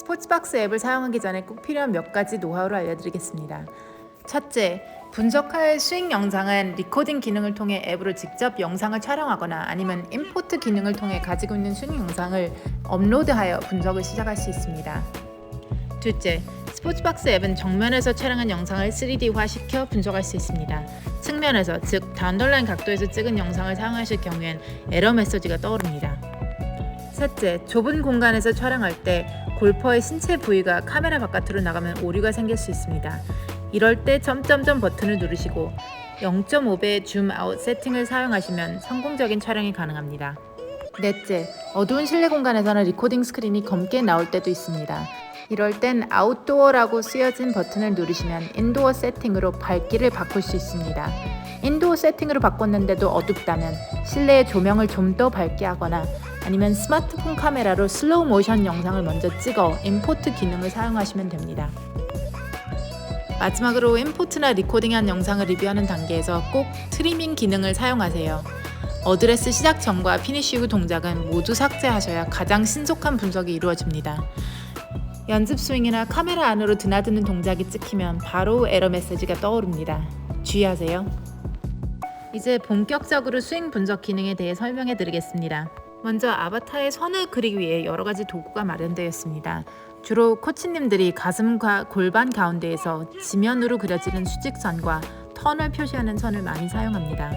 스포츠박스 앱을 사용하기 전에 꼭 필요한 몇 가지 노하우를 알려드리겠습니다. 첫째, 분석할 스윙 영상은 리코딩 기능을 통해 앱으로 직접 영상을 촬영하거나 아니면 임포트 기능을 통해 가지고 있는 스윙 영상을 업로드하여 분석을 시작할 수 있습니다. 둘째, 스포츠박스 앱은 정면에서 촬영한 영상을 3D화 시켜 분석할 수 있습니다. 측면에서 즉 다운덜라인 각도에서 찍은 영상을 사용하실 경우엔 에러 메시지가 떠오릅니다. 셋째, 좁은 공간에서 촬영할 때 골퍼의 신체 부위가 카메라 바깥으로 나가면 오류가 생길 수 있습니다. 이럴 때 점점점 버튼을 누르시고 0.5배의 줌 아웃 세팅을 사용하시면 성공적인 촬영이 가능합니다. 넷째, 어두운 실내 공간에서는 리코딩 스크린이 검게 나올 때도 있습니다. 이럴 땐 아웃도어라고 쓰여진 버튼을 누르시면 인도어 세팅으로 밝기를 바꿀 수 있습니다. 인도어 세팅으로 바꿨는데도 어둡다면 실내의 조명을 좀 더 밝게 하거나 아니면 스마트폰 카메라로 슬로우 모션 영상을 먼저 찍어 임포트 기능을 사용하시면 됩니다. 마지막으로 임포트나 리코딩한 영상을 리뷰하는 단계에서 꼭 트리밍 기능을 사용하세요. 어드레스 시작 전과 피니쉬 후 동작은 모두 삭제하셔야 가장 신속한 분석이 이루어집니다. 연습 스윙이나 카메라 안으로 드나드는 동작이 찍히면 바로 에러 메시지가 떠오릅니다. 주의하세요. 이제 본격적으로 스윙 분석 기능에 대해 설명해 드리겠습니다. 먼저 아바타의 선을 그리기 위해 여러 가지 도구가 마련되어 있습니다. 주로 코치님들이 가슴과 골반 가운데에서 지면으로 그려지는 수직선과 턴을 표시하는 선을 많이 사용합니다.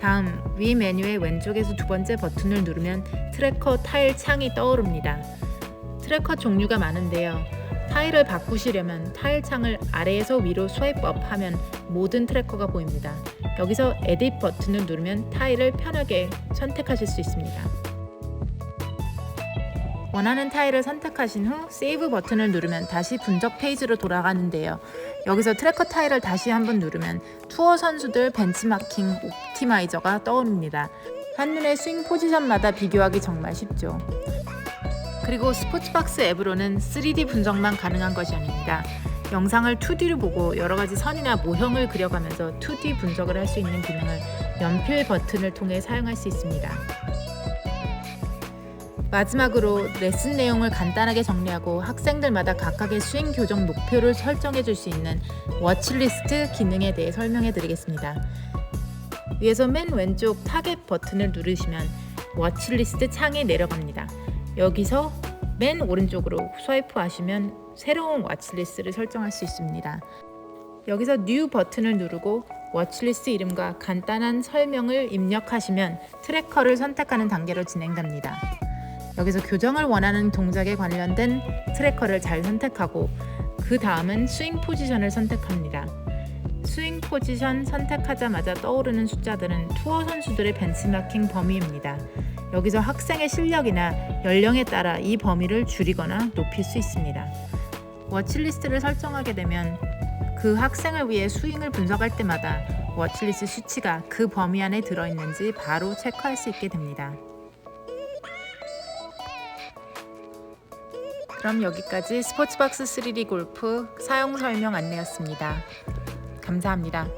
다음 위 메뉴의 왼쪽에서 두 번째 버튼을 누르면 트래커 타일 창이 떠오릅니다. 트래커 종류가 많은데요. 타일을 바꾸시려면 타일 창을 아래에서 위로 스와이프업 하면 모든 트래커가 보입니다. 여기서 에딧 버튼을 누르면 타일을 편하게 선택하실 수 있습니다. 원하는 타일을 선택하신 후 세이브 버튼을 누르면 다시 분석 페이지로 돌아가는데요. 여기서 트래커 타일을 다시 한번 누르면 투어 선수들 벤치마킹 옵티마이저가 떠오릅니다. 한눈에 스윙 포지션마다 비교하기 정말 쉽죠. 그리고 스포츠박스 앱으로는 3D 분석만 가능한 것이 아닙니다. 영상을 2D로 보고 여러 가지 선이나 모형을 그려가면서 2D 분석을 할 수 있는 기능을 연필 버튼을 통해 사용할 수 있습니다. 마지막으로 레슨 내용을 간단하게 정리하고 학생들마다 각각의 스윙 교정 목표를 설정해 줄 수 있는 워치리스트 기능에 대해 설명해 드리겠습니다. 위에서 맨 왼쪽 타겟 버튼을 누르시면 워치리스트 창이 내려갑니다. 여기서 맨 오른쪽으로 스와이프 하시면 새로운 워치리스트를 설정할 수 있습니다. 여기서 뉴 버튼을 누르고 워치리스트 이름과 간단한 설명을 입력하시면 트래커를 선택하는 단계로 진행됩니다. 여기서 교정을 원하는 동작에 관련된 트래커를 잘 선택하고 그 다음은 스윙 포지션을 선택합니다. 스윙 포지션 선택하자마자 떠오르는 숫자들은 투어 선수들의 벤치마킹 범위입니다. 여기서 학생의 실력이나 연령에 따라 이 범위를 줄이거나 높일 수 있습니다. 워치리스트를 설정하게 되면 그 학생을 위해 스윙을 분석할 때마다 워치리스트 수치가 그 범위 안에 들어있는지 바로 체크할 수 있게 됩니다. 그럼 여기까지 스포츠박스 3D 골프 사용 설명 안내였습니다. 감사합니다.